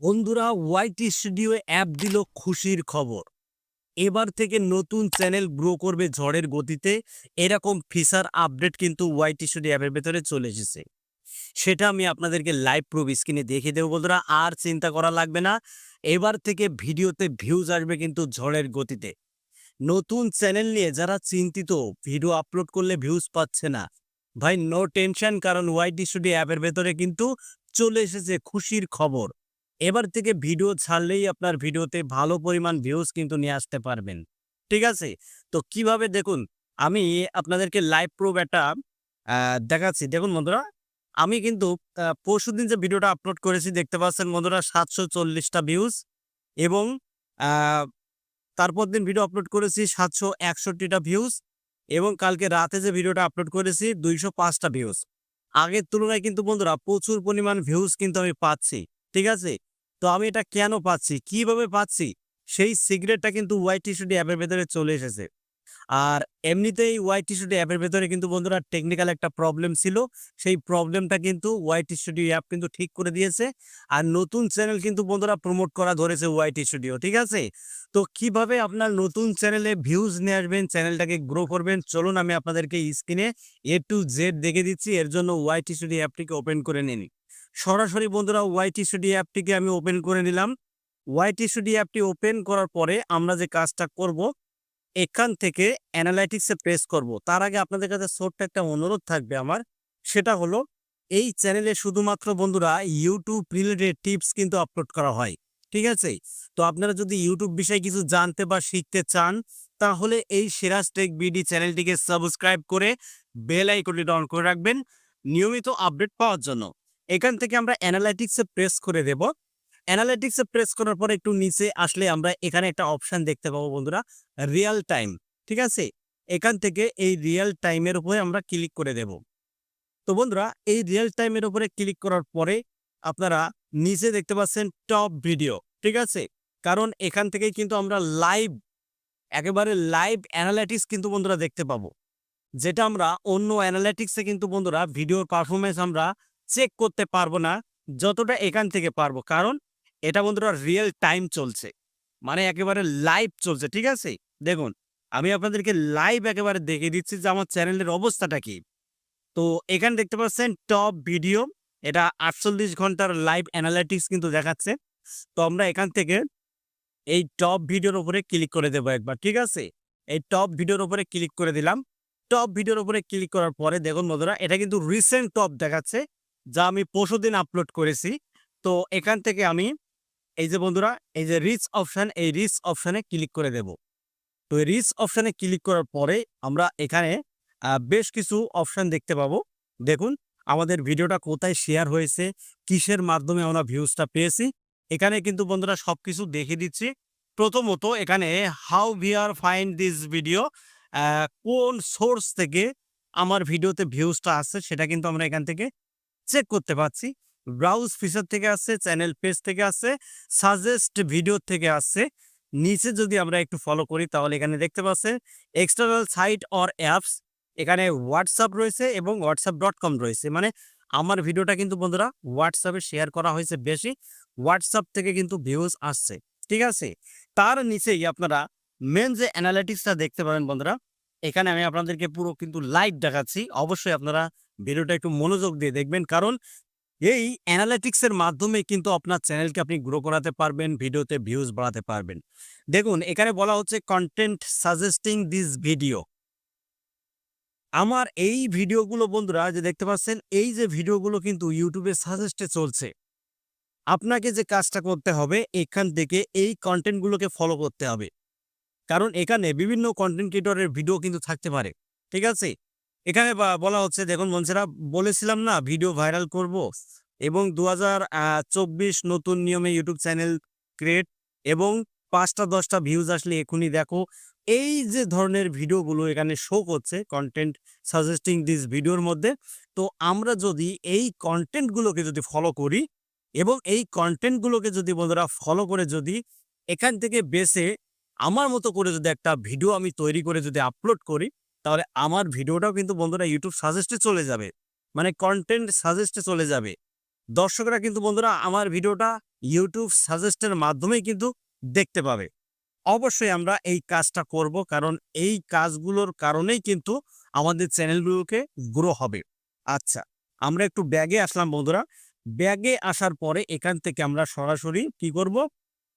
বন্ধুরা YT studio app দিল খুশির খবর। এবার থেকে নতুন চ্যানেল গ্রো করবে ঝড়ের গতিতে। এরকম ফিচার আপডেট কিন্তু ওয়াইটি স্টুডিও অ্যাপের ভেতরে চলে এসেছে। সেটা আমি আপনাদেরকে লাইভ প্রুফ স্ক্রিনে দেখিয়ে দেবো বন্ধুরা, আর চিন্তা করা লাগবে না। এবার থেকে ভিডিওতে ভিউজ আসবে কিন্তু ঝড়ের গতিতে। নতুন চ্যানেল নিয়ে যারা চিন্তিত, ভিডিও আপলোড করলে ভিউজ পাচ্ছে না। ভাই নো টেনশন কারণ ওয়াইটি স্টুডিও অ্যাপের ভেতরে কিন্তু চলে এসেছে খুশির খবর। এবার থেকে ভিডিও ছাড়লেই আপনার ভিডিওতে ভালো পরিমাণ ভিউজ কিন্তু নিয়ে আসতে পারবেন। ঠিক আছে? তো কীভাবে দেখুন, আমি আপনাদেরকে লাইভ প্রুফ একটা দেখাচ্ছি। দেখুন বন্ধুরা, আমি কিন্তু পরশু দিন যে ভিডিওটা আপলোড করেছি, দেখতে পাচ্ছেন বন্ধুরা, সাতশো চল্লিশটা ভিউজ এবং তারপর দিন ভিডিও আপলোড করেছি সাতশো একষট্টিটা ভিউজ এবং কালকে রাতে যে ভিডিওটা আপলোড করেছি, দুইশো পাঁচটা ভিউজ আগের তুলনায় কিন্তু বন্ধুরা, প্রচুর পরিমাণ ভিউজ কিন্তু আমি পাচ্ছি। ঠিক আছে? তো আমি এটা কেন পাচ্ছি? কীভাবে পাচ্ছি? সেই সিগারেটটা কিন্তু ওয়াইটি স্টুডিও অ্যাপের ভেতরে চলে এসেছে। আর এমনিতেই ওয়াইটি স্টুডিও অ্যাপের ভেতরে কিন্তু বন্ধুরা টেকনিক্যাল একটা প্রবলেম ছিল। সেই প্রবলেমটা কিন্তু ওয়াইটি স্টুডিও অ্যাপ কিন্তু ঠিক করে দিয়েছে। আর নতুন চ্যানেল কিন্তু বন্ধুরা প্রমোট করা ধরেছে ওয়াইটি স্টুডিও ঠিক আছে? তো কীভাবে আপনার নতুন চ্যানেলে ভিউজ নিয়ে আসবেন চ্যানেলটাকে গ্রো করবেন, চলুন আমি আপনাদেরকে স্ক্রিনে এ টু জেড দেখে দিচ্ছি। এর জন্য ওয়াইটি স্টুডিও অ্যাপটিকে ওপেন করে নিন সরাসরি বন্ধুরা ওয়াইটি স্টুডিও অ্যাপটিকে আমি ওপেন করে নিলাম। ওয়াইটি স্টুডিও অ্যাপটি ওপেন করার পরে আমরা যে কাজটা করব, এখান থেকে অ্যানালাইটিক্সে প্রেস করব। তার আগে আপনাদের কাছে ছোট্ট একটা অনুরোধ থাকবে আমার, সেটা হলো এই চ্যানেলে শুধুমাত্র বন্ধুরা ইউটিউব রিলেটেড টিপস কিন্তু আপলোড করা হয়, ঠিক আছে? তো আপনারা যদি ইউটিউব বিষয়ে কিছু জানতে বা শিখতে চান, তাহলে এই সিরাজ টেক বিডি চ্যানেলটিকে সাবস্ক্রাইব করে বেল আইকনটি অন করে রাখবেন, নিয়মিত আপডেট পাওয়ার জন্য। এখান থেকে আমরা অ্যানালাইটিক্সে প্রেস করে দেব। অ্যানালাইটিক্সে প্রেস করার পর একটু নিচে আসলে আমরা এখানে একটা অপশন দেখতে পাবো বন্ধুরা রিয়েল টাইম ঠিক আছে? এখান থেকে এই রিয়েল টাইমের উপরে আমরা ক্লিক করে দেব। তো বন্ধুরা, এই রিয়েল টাইমের উপরে ক্লিক করার পরে আপনারা নিচে দেখতে পাচ্ছেন টপ ভিডিও ঠিক আছে? কারণ এখান থেকেই কিন্তু আমরা লাইভ একেবারে লাইভ অ্যানালাইটিক্স কিন্তু বন্ধুরা দেখতে পাবো। যেটা আমরা অন্য অ্যানালাইটিক্সে কিন্তু বন্ধুরা ভিডিওর পারফরমেন্স আমরা চেক করতে পারব না, যতটা এখান থেকে পারব। কারণ এটা বন্ধুরা রিয়েল টাইম চলছে। মানে একেবারে লাইভ চলছে, ঠিক আছে? দেখুন, আমি আপনাদেরকে লাইভ একেবারে দেখিয়ে দিচ্ছি যে আমার চ্যানেলের অবস্থাটা কি। তো এখানে দেখতে পাচ্ছেন টপ ভিডিও এটা আটচল্লিশ ঘণ্টার লাইভ অ্যানালাইটিক্স কিন্তু দেখাচ্ছে। তো আমরা এখান থেকে এই টপ ভিডিওর উপরে ক্লিক করে দেবো একবার, ঠিক আছে? এই টপ ভিডিওর উপরে ক্লিক করে দিলাম। টপ ভিডিওর উপরে ক্লিক করার পরে দেখুন বন্ধুরা, এটা কিন্তু রিসেন্ট টপ দেখাচ্ছে। যা আমি পরশু দিন আপলোড করেছি। তো এখান থেকে আমি এই যে বন্ধুরা, এই যে রিচ অপশন এই রিচ অপশনে ক্লিক করে দেব। তো এই রিচ অপশনে ক্লিক করার পরে আমরা এখানে বেশ কিছু অপশন দেখতে পাবো। দেখুন, আমাদের ভিডিওটা কোথায় শেয়ার হয়েছে, কিসের মাধ্যমে আমরা ভিউজটা পেয়েছি। এখানে কিন্তু বন্ধুরা সবকিছু দেখে দিচ্ছি। প্রথমত এখানে how viewers find this video কোন সোর্স থেকে আমার ভিডিওতে ভিউজটা আসছে সেটা কিন্তু আমরা এখান থেকে চেক করতে পারছি। ব্রাউজ ফিচার থেকে আসছে চ্যানেল পেজ থেকে আসছে সাজেস্ট ভিডিও থেকে আসছে। নিচে যদি আমরা একটু ফলো করি, তাহলে এখানে দেখতে পাচ্ছেন এক্সটার্নাল সাইট অর অ্যাপস এখানে হোয়াটসঅ্যাপ রয়েছে এবং হোয়াটসঅ্যাপ ডট কম রয়েছে। মানে আমার ভিডিওটা কিন্তু বন্ধুরা হোয়াটসঅ্যাপে শেয়ার করা হয়েছে বেশি হোয়াটসঅ্যাপ থেকে কিন্তু ভিউজ আসছে। ঠিক আছে? তার নিচেই আপনারা মেন যে অ্যানালিটিক্সটা দেখতে পারেন বন্ধুরা, এখানে আমি আপনাদেরকে পুরো কিন্তু লাইভ দেখাচ্ছি। অবশ্যই আপনারা ভিডিওটা একটু মনোযোগ দিয়ে দেখবেন। কারণ এই অ্যানালিটিক্সের মাধ্যমে কিন্তু আপনার চ্যানেলকে আপনি গ্রো করাতে পারবেন, ভিডিওতে ভিউজ বাড়াতে পারবেন। দেখুন, এখানে বলা হচ্ছে কন্টেন্ট সাজেস্টিং দিস ভিডিও আমার এই ভিডিওগুলো বন্ধুরা, যে দেখতে পাচ্ছেন, এই যে ভিডিওগুলো কিন্তু ইউটিউবে সাজেস্টে চলছে। আপনাকে যে কাজটা করতে হবে, এখান থেকে এই কন্টেন্টগুলোকে ফলো করতে হবে। কারণ এখানে বিভিন্ন কন্টেন্ট ক্রিয়েটরের ভিডিও কিন্তু থাকতে পারে। ঠিক আছে? এখানে বলা হচ্ছে, দেখুন মঞ্চেরা বলেছিলাম না, ভিডিও ভাইরাল করব এবং দু নতুন নিয়মে ইউটিউব চ্যানেল ক্রিয়েট এবং পাঁচটা, দশটা ভিউজ আসলে এখনই দেখো। এই যে ধরনের ভিডিওগুলো এখানে শো করছে কন্টেন্ট সাজেস্টিং দিস ভিডিওর মধ্যে, তো আমরা যদি এই কন্টেন্টগুলোকে যদি ফলো করি এবং এই কন্টেন্টগুলোকে যদি বন্ধুরা ফলো করে যদি এখান থেকে বেছে আমার মতো করে যদি একটা ভিডিও আমি তৈরি করে যদি আপলোড করি তাহলে আমার ভিডিওটাও কিন্তু বন্ধুরা ইউটিউব সাজেস্টে চলে যাবে। মানে কন্টেন্ট সাজেস্টে চলে যাবে। দর্শকরা কিন্তু বন্ধুরা আমার ভিডিওটা ইউটিউব সাজেস্টের মাধ্যমেই কিন্তু দেখতে পাবে। অবশ্যই আমরা এই কাজটা করব কারণ এই কাজগুলোর কারণেই কিন্তু আমাদের চ্যানেলগুলোকে গ্রো হবে। আচ্ছা আমরা একটু ব্যাগে আসলাম বন্ধুরা। ব্যাগে আসার পরে এখান থেকে আমরা সরাসরি কি করব?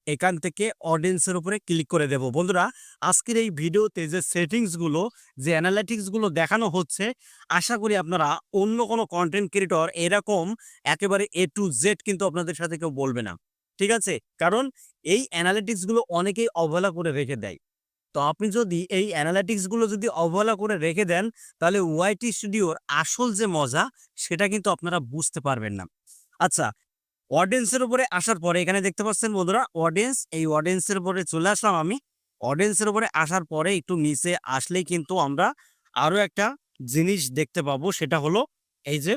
এখান থেকে অডিয়েন্সের উপরে ক্লিক করে দেব। বন্ধুরা, আজকের এই ভিডিওতে যে সেটিংসগুলো যে অ্যানালিটিক্সগুলো দেখানো হচ্ছে, আশা করি আপনারা অন্য কোনো কন্টেন্ট ক্রিয়েটর এরকম একেবারে এ টু জেড কিন্তু আপনাদের সাথে কেউ বলবে না। ঠিক আছে? কারণ এই অ্যানালিটিক্সগুলো অনেকেই অবহেলা করে রেখে দেয়। তো আপনি যদি এই অ্যানালিটিক্সগুলো যদি অবহেলা করে রেখে দেন, তাহলে ওয়াইটি স্টুডিওর আসল যে মজা, সেটা কিন্তু আপনারা বুঝতে পারবেন না। আচ্ছা অডিয়েন্সের উপরে আসার পরে, এখানে দেখতে পাচ্ছেন বন্ধুরা অডিয়েন্স এই অডিয়েন্সের উপরে চলে আসলাম আমি। অডিয়েন্সের উপরে আসার পরে একটু নিচে আসলেই কিন্তু আমরা আরও একটা জিনিস দেখতে পাবো, সেটা হলো এই যে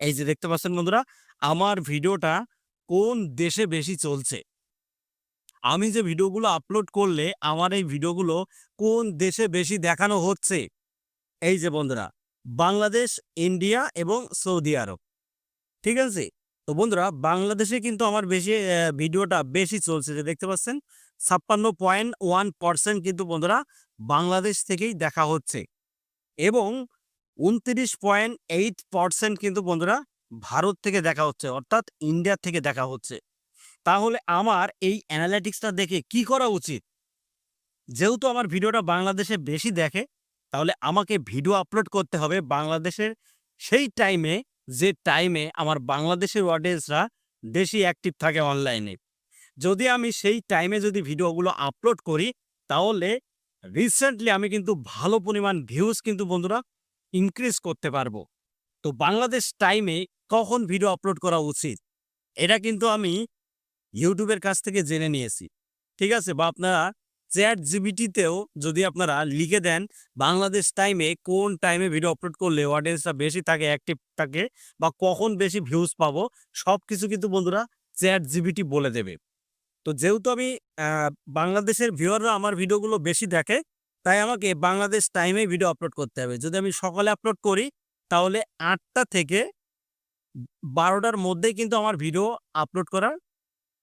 এই যে দেখতে পাচ্ছেন বন্ধুরা, আমার ভিডিওটা কোন দেশে বেশি চলছে? আমি যে ভিডিওগুলো আপলোড করলে আমার এই ভিডিওগুলো কোন দেশে বেশি দেখানো হচ্ছে? এই যে বন্ধুরা, বাংলাদেশ, ইন্ডিয়া এবং সৌদি আরব। ঠিক আছে? তো বন্ধুরা, বাংলাদেশে কিন্তু আমার বেশি ভিডিওটা বেশি চলছে। যে দেখতে পাচ্ছেন, ছাপ্পান্ন পয়েন্ট ওয়ান পার্সেন্ট কিন্তু বন্ধুরা বাংলাদেশ থেকেই দেখা হচ্ছে। এবং উনত্রিশ পয়েন্ট এইট পার্সেন্ট কিন্তু বন্ধুরা ভারত থেকে দেখা হচ্ছে, অর্থাৎ ইন্ডিয়া থেকে দেখা হচ্ছে। তাহলে আমার এই অ্যানালিটিক্সটা দেখে কি করা উচিত? যেহেতু আমার ভিডিওটা বাংলাদেশে বেশি দেখে, তাহলে আমাকে ভিডিও আপলোড করতে হবে বাংলাদেশের সেই টাইমে যে টাইমে আমার বাংলাদেশের অডিয়েন্সরা বেশি অ্যাক্টিভ থাকে অনলাইনে যদি আমি সেই টাইমে যদি ভিডিওগুলো আপলোড করি, তাহলে রিসেন্টলি আমি কিন্তু ভালো পরিমাণ ভিউজ কিন্তু বন্ধুরা ইনক্রিজ করতে পারব। তো বাংলাদেশ টাইমে কখন ভিডিও আপলোড করা উচিত? এটা কিন্তু আমি ইউটিউবের কাছ থেকে জেনে নিয়েছি। ঠিক আছে? বা আপনারা চ্যাট জিবিটিতেও যদি আপনারা লিখে দেন বাংলাদেশ টাইমে কোন টাইমে ভিডিও আপলোড করলে অডিয়েন্সটা বেশি থাকে অ্যাক্টিভ থাকে বা কখন বেশি ভিউজ পাবো সব কিছু কিন্তু বন্ধুরা চ্যাট জিবিটি বলে দেবে। তো যেহেতু আমি বাংলাদেশের ভিউয়াররা আমার ভিডিওগুলো বেশি দেখে, তাই আমাকে বাংলাদেশ টাইমে ভিডিও আপলোড করতে হবে। যদি আমি সকালে আপলোড করি, তাহলে আটটা থেকে বারোটার মধ্যেই কিন্তু আমার ভিডিও আপলোড করার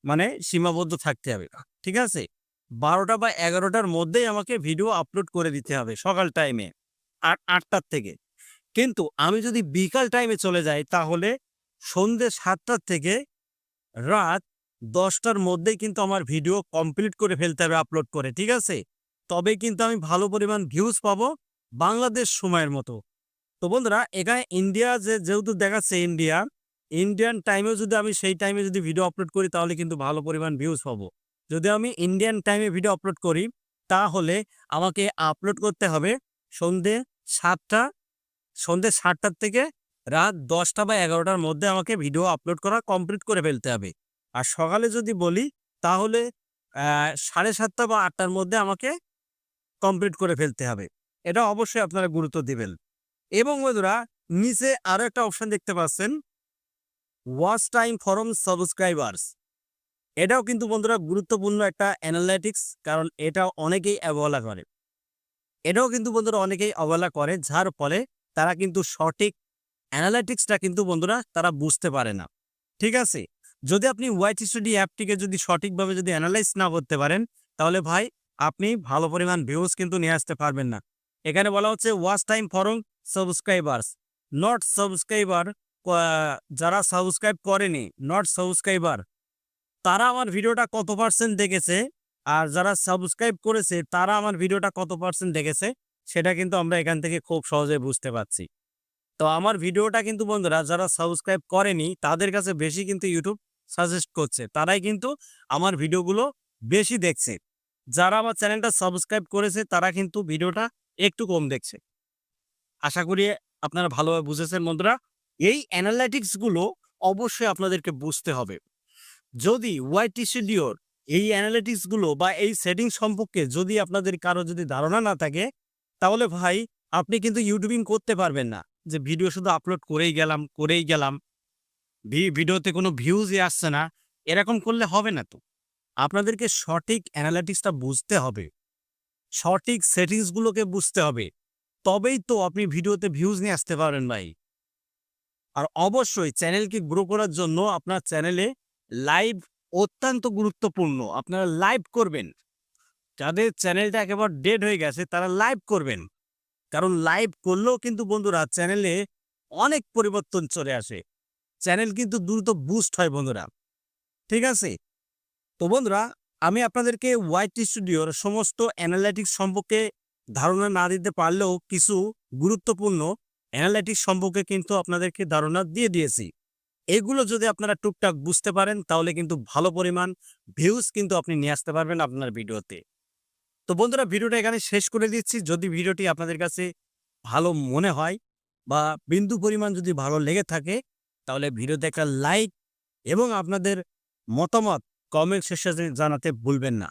মানে সীমাবদ্ধ থাকতে হবে। ঠিক আছে? বারোটা বা এগারোটার মধ্যেই আমাকে ভিডিও আপলোড করে দিতে হবে সকাল টাইমে আট, আটটার থেকে। কিন্তু আমি যদি বিকাল টাইমে চলে যাই, তাহলে সন্ধ্যে সাতটার থেকে রাত দশটার মধ্যেই কিন্তু আমার ভিডিও কমপ্লিট করে ফেলতে হবে আপলোড করে, ঠিক আছে? তবে কিন্তু আমি ভালো পরিমাণ ভিউজ পাবো বাংলাদেশ সময়ের মতো। তো বন্ধুরা, এখানে ইন্ডিয়া যে, যেহেতু দেখাচ্ছে ইন্ডিয়া ইন্ডিয়ান টাইমেও যদি আমি সেই টাইমে যদি ভিডিও আপলোড করি, তাহলে কিন্তু ভালো পরিমাণ ভিউজ পাবো। যদি আমি ইন্ডিয়ান টাইমে ভিডিও আপলোড করি, তাহলে আমাকে আপলোড করতে হবে সন্ধে সাতটা, সন্ধে সাতটার থেকে রাত দশটা বা এগারোটার মধ্যে আমাকে ভিডিও আপলোড করা কমপ্লিট করে ফেলতে হবে। আর সকালে যদি বলি, তাহলে সাড়ে সাতটা বা আটটার মধ্যে আমাকে কমপ্লিট করে ফেলতে হবে। এটা অবশ্যই আপনারা গুরুত্ব দিবেন। এবং বন্ধুরা, নিচে আরও একটা অপশন দেখতে পাচ্ছেন ওয়াচ টাইম ফরম সাবস্ক্রাইবার্স এটাও কিন্তু বন্ধুরা গুরুত্বপূর্ণ একটা অ্যানালাইটিক্স কারণ এটা অনেকেই অবহেলা করে। এটাও কিন্তু বন্ধুরা অনেকেই অবহেলা করে, যার ফলে তারা কিন্তু সঠিক অ্যানালাইটিক্সটা কিন্তু বন্ধুরা তারা বুঝতে পারে না। ঠিক আছে? যদি আপনি ওয়াইট স্টুডি অ্যাপটিকে যদি সঠিকভাবে যদি অ্যানালাইজ না করতে পারেন, তাহলে ভাই আপনি ভালো পরিমাণ ভিউজ কিন্তু নিয়ে আসতে পারবেন না। এখানে বলা হচ্ছে watch time from subscribers not subscriber যারা সাবস্ক্রাইব করেনি নট সাবস্ক্রাইবার তারা আমার ভিডিওটা কত পার্সেন্ট দেখেছে? আর যারা সাবস্ক্রাইব করেছে, তারা আমার ভিডিওটা কত পার্সেন্ট দেখেছে? সেটা কিন্তু আমরা এখান থেকে খুব সহজে বুঝতে পারছি। তো আমার ভিডিওটা কিন্তু বন্ধুরা, যারা সাবস্ক্রাইব করেনি, তাদের কাছে বেশি কিন্তু ইউটিউব সাজেস্ট করছে। তারাই কিন্তু আমার ভিডিওগুলো বেশি দেখছে। যারা আমার চ্যানেলটা সাবস্ক্রাইব করেছে, তারা কিন্তু ভিডিওটা একটু কম দেখছে। আশা করি আপনারা ভালোভাবে বুঝেছেন বন্ধুরা। এই অ্যানালাইটিক্সগুলো অবশ্যই আপনাদেরকে বুঝতে হবে। যদি ওয়াইটি স্টুডিওর এই অ্যানালিটিক্সগুলো বা এই সেটিং সম্পর্কে যদি আপনাদের কারও যদি ধারণা না থাকে, তাহলে ভাই আপনি কিন্তু ইউটিউবিং করতে পারবেন না। যে ভিডিও শুধু আপলোড করেই গেলাম করেই গেলাম ভিডিওতে কোনো ভিউজই আসছে না, এরকম করলে হবে না তো। আপনাদেরকে সঠিক অ্যানালিটিক্সটা বুঝতে হবে। সঠিক সেটিংসগুলোকে বুঝতে হবে। তবেই তো আপনি ভিডিওতে ভিউজ নিয়ে আসতে পারেন ভাই। আর অবশ্যই চ্যানেলকে গ্রো করার জন্য আপনার চ্যানেলে লাইভ অত্যন্ত গুরুত্বপূর্ণ। আপনারা লাইভ করবেন। যাদের চ্যানেলটা একেবারে ডেড হয়ে গেছে, তারা লাইভ করবেন। কারণ লাইভ করলেও কিন্তু বন্ধুরা চ্যানেলে অনেক পরিবর্তন চলে আসে। চ্যানেল কিন্তু দ্রুত বুস্ট হয় বন্ধুরা। ঠিক আছে? তো বন্ধুরা, আমি আপনাদেরকে হোয়াইট স্টুডিওর সমস্ত অ্যানালাইটিক্স সম্পর্কে ধারণা না দিতে পারলেও কিছু গুরুত্বপূর্ণ অ্যানালাইটিক্স সম্পর্কে কিন্তু আপনাদেরকে ধারণা দিয়ে দিয়েছি। এগুলো যদি আপনারা টুকটাক বুঝতে পারেন, তাহলে কিন্তু ভালো পরিমাণ ভিউজ কিন্তু আপনি নিয়ে আসতে পারবেন আপনার ভিডিওতে। তো বন্ধুরা, ভিডিওটা এখানে শেষ করে দিচ্ছি। যদি ভিডিওটি আপনাদের কাছে ভালো মনে হয় বা বিন্দু পরিমাণ যদি ভালো লেগে থাকে, তাহলে ভিডিওতে একটা লাইক এবং আপনাদের মতামত কমেন্ট সেকশনে জানাতে ভুলবেন না।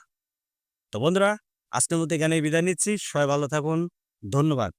তো বন্ধুরা, আজকের মতো এখানে বিদায় নিচ্ছি। সবাই ভালো থাকুন। ধন্যবাদ।